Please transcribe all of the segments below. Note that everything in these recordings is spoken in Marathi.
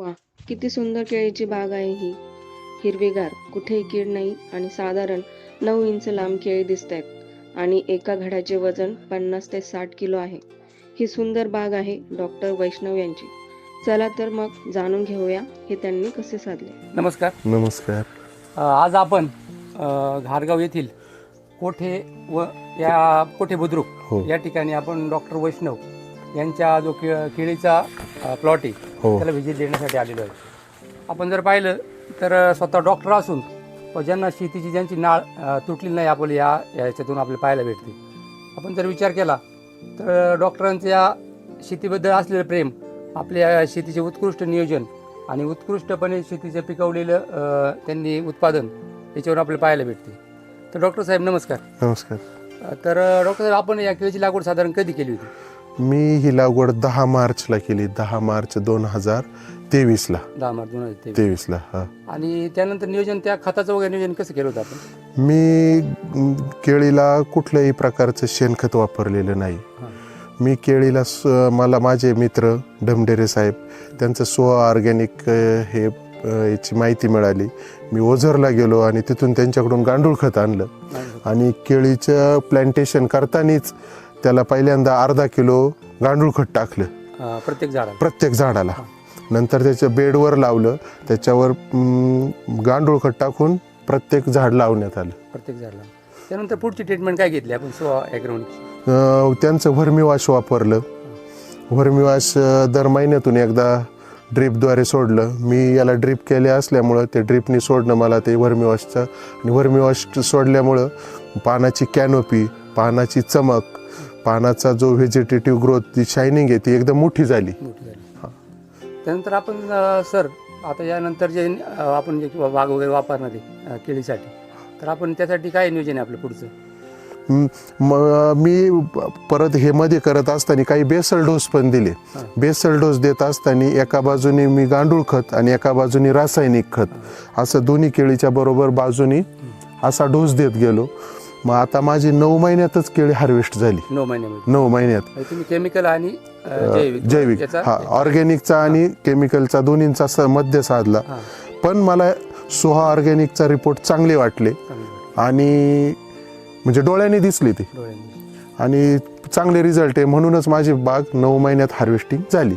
वा किती सुंदर केळीची बाग आहे ही. हिरवीगार कुठेही कीड नाही आणि साधारण नऊ इंच लांब केळी दिसत आहेत आणि एका घडाचे वजन पन्नास ते साठ किलो आहे. ही सुंदर बाग आहे डॉक्टर वैष्णव यांची. चला तर मग जाणून घेऊया हे त्यांनी कसे साधले. नमस्कार. नमस्कार. अ, आज आपण अ, घारगाव येथील कोठे व या कोठे बुद्रुक हो. या ठिकाणी आपण डॉक्टर वैष्णव यांच्या जो के केळीचा प्लॉट आहे हो. त्याला व्हिजिट देण्यासाठी आलेलो आहे. आपण जर पाहिलं तर स्वतः डॉक्टर असून व ज्यांना शेतीची ज्यांची नाळ अ, तुटली नाही आपल्याला या याच्यातून आपल्याला पाहायला भेटते. आपण जर विचार केला तर डॉक्टरांचं या शेतीबद्दल असलेलं प्रेम आपल्या शेतीचे उत्कृष्ट नियोजन आणि उत्कृष्टपणे शेतीचं पिकवलेलं अ, त्यांनी उत्पादन याच्यावर आपल्याला पाहायला भेटते. तर डॉक्टर साहेब नमस्कार. नमस्कार. अ, तर डॉक्टर साहेब आपण या केळीची लागवड साधारण कधी केली होती? मी ही लागवड दहा मार्चला केली दहा मार्च दोन हजार तेवीसला. दहा मार्च दोन हजार तेवीस. तेवीसला हा. आणि त्यानंतर नियोजन त्या खताचं वगैरे नियोजन कसं केलं होतं आपण? मी म, केळीला कुठल्याही प्रकारचं शेणखत वापरलेलं नाही. मी केळीला स मला माझे मित्र डमडेरे साहेब त्यांचं स्व ऑर्गॅनिक हे अ, याची माहिती मिळाली. मी ओझरला गेलो आणि तिथून त्यांच्याकडून गांडूळ खत आणलं. आणि केळीचं प्लॅन्टेशन करतानीच त्याला पहिल्यांदा अर्धा किलो गांडूळ खत टाकलं. अ, प्रत्येक झाडाला. प्रत्येक झाडाला. नंतर त्याच्या बेडवर लावलं त्याच्यावर गांडूळ खत टाकून प्रत्येक झाड लावण्यात आलं. प्रत्येक झाडाला त्यानंतर पुढची ट्रीटमेंट काय घेतली आपण? सो ॲग्रोनिक अं, त्यांचं व्हर्मिवाश वापरलं. व्हर्मिवाश अं, दर महिन्यातून एकदा ड्रीपद्वारे सोडलं. मी याला ड्रीप केले असल्यामुळं ते ड्रीपनी सोडणं मला ते व्हर्मिवाशचं आणि व्हर्मिवाश सोडल्यामुळं पानाची कॅनोपी पानाची चमक पानाचा जो व्हेजिटेटिव्ह ग्रोथ जी शायनिंग आहे ती एकदम मोठी झाली. त्यानंतर आपण अ, सर आता यानंतर जे अ, आपण जे बाग वगैरे वापरणार आहे अ, केळीसाठी तर आपण त्यासाठी काय नियोजन आहे आपलं पुढचं? म- म- मी प- परत हे मध्ये करत असताना काही बेसल डोस पण दिले. हां. बेसल डोस देत असताना एका बाजूने मी गांडूळ खत आणि एका बाजूने रासायनिक खत असं दोन्ही केळीच्या बरोबर बाजूनी असा डोस देत गेलो. मग आता माझी नऊ महिन्यातच केळी हार्वेस्ट झाली. नऊ महिन्यामध्ये. नऊ महिन्यात. म्हणजे तुम्ही केमिकल आणि अ, जैविक जैविक. याचा हा ऑर्गॅनिकचा आणि केमिकलचा दोन्हींचा स- मध्य साधला. हां, पण मला सोहा ऑर्गॅनिकचा रिपोर्ट चांगले वाटले. चांगलं. आणि म्हणजे डोळ्याने दिसली ती. डोळ्यांनी आणि चांगले रिझल्ट आहे. म्हणूनच माझी बाग नऊ महिन्यात हार्वेस्टिंग झाली.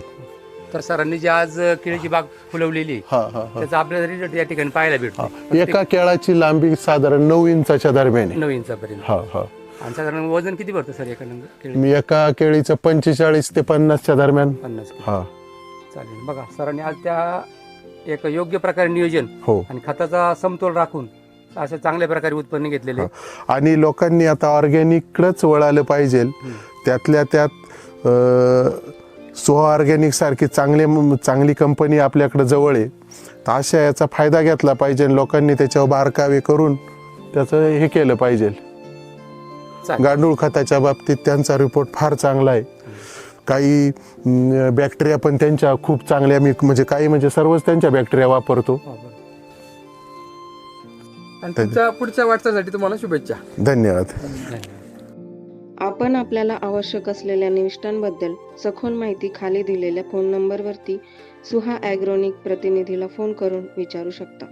तर सरांनी जी आज केळीची बाग फुलवलेली हा हा त्याचा आपल्याला रिझल्ट या ठिकाणी पाहायला भेटतो. एका केळाची लांबी साधारण नऊ इंचाच्या दरम्यान आहे. नऊ इंचापर्यंत. हा हा. आणि साधारण वजन किती भरतं सर एका केळी मी एका केळीचं पंचेचाळीस ते पन्नासच्या दरम्यान. पन्नास किलो हा. चालेल. बघा सरांनी आज त्या एक योग्य प्रकारे नियोजन हो. आणि खताचा समतोल राखून असं चांगल्या प्रकारे उत्पन्न घेतलेले. आहे. आणि लोकांनी आता ऑर्गॅनिककडंच वळालं पाहिजे. त्यातल्या त्यात सोहा ऑर्गॅनिक सारखी चांगले चांगली कंपनी आपल्याकडे जवळ आहे. तर अशा याचा फायदा घेतला पाहिजे लोकांनी त्याच्यावर बारकावे करून त्याचं हे केलं पाहिजे. गांडूळ खताच्या बाबतीत त्यांचा रिपोर्ट फार चांगला आहे. काही बॅक्टेरिया पण त्यांच्या खूप चांगल्या मी म्हणजे काही म्हणजे सर्वच त्यांच्या बॅक्टेरिया वापरतो. हो, पुढच्या वाटचासाठी तुम्हाला शुभेच्छा. धन्यवाद. आपण आपल्याला आवश्यक असलेल्या निविष्ठांबद्दल सखोल माहिती खाली दिलेल्या फोन नंबरवरती सुहा ॲग्रोनिक प्रतिनिधीला फोन करून विचारू शकता.